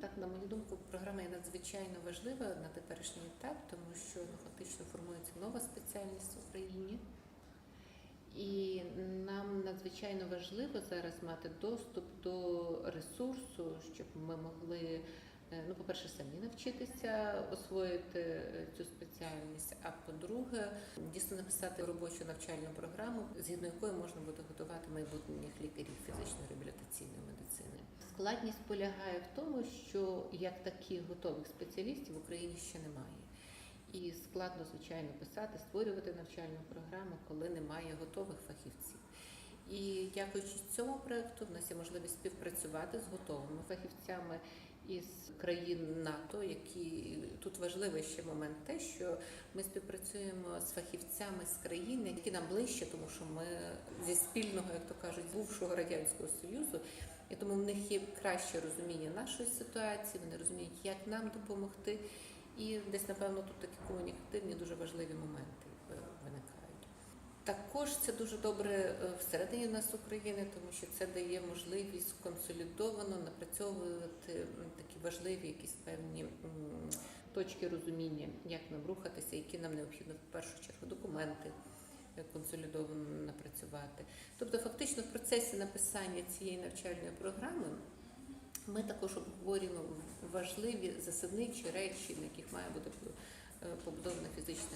Так, на мою думку, програма є надзвичайно важлива на теперішній етап, тому що ну, фактично формується нова спеціальність в Україні. І нам надзвичайно важливо зараз мати доступ до ресурсу, щоб ми могли, е, ну, по-перше, самі навчитися освоїти е, цю спеціальність, а по-друге, дійсно написати робочу навчальну програму, згідно якої можна буде готувати майбутніх лікарів фізичної реабілітаційної медицини. Складність полягає в тому, що як таких готових спеціалістів в Україні ще немає. І складно, звичайно, писати, створювати навчальну програму, коли немає готових фахівців. І дякуючи цьому проекту, в нас є можливість співпрацювати з готовими фахівцями із країн НАТО, які тут важливий ще момент, те, що ми співпрацюємо з фахівцями з країн, які нам ближче, тому що ми зі спільного, як то кажуть, бувшого радянського союзу, і тому в них є краще розуміння нашої ситуації. Вони розуміють, як нам допомогти. І десь, напевно, тут такі комунікативні дуже важливі моменти. Також це дуже добре е, всередині нас України, тому що це дає можливість консолідовано напрацьовувати такі важливі якісь певні точки розуміння, як нам рухатися, які нам необхідно в першу чергу документи е, консолідовано напрацювати. Тобто, фактично, в процесі написання цієї навчальної програми ми також обговорюємо важливі засадничі речі, на яких має бути е, побудована фізична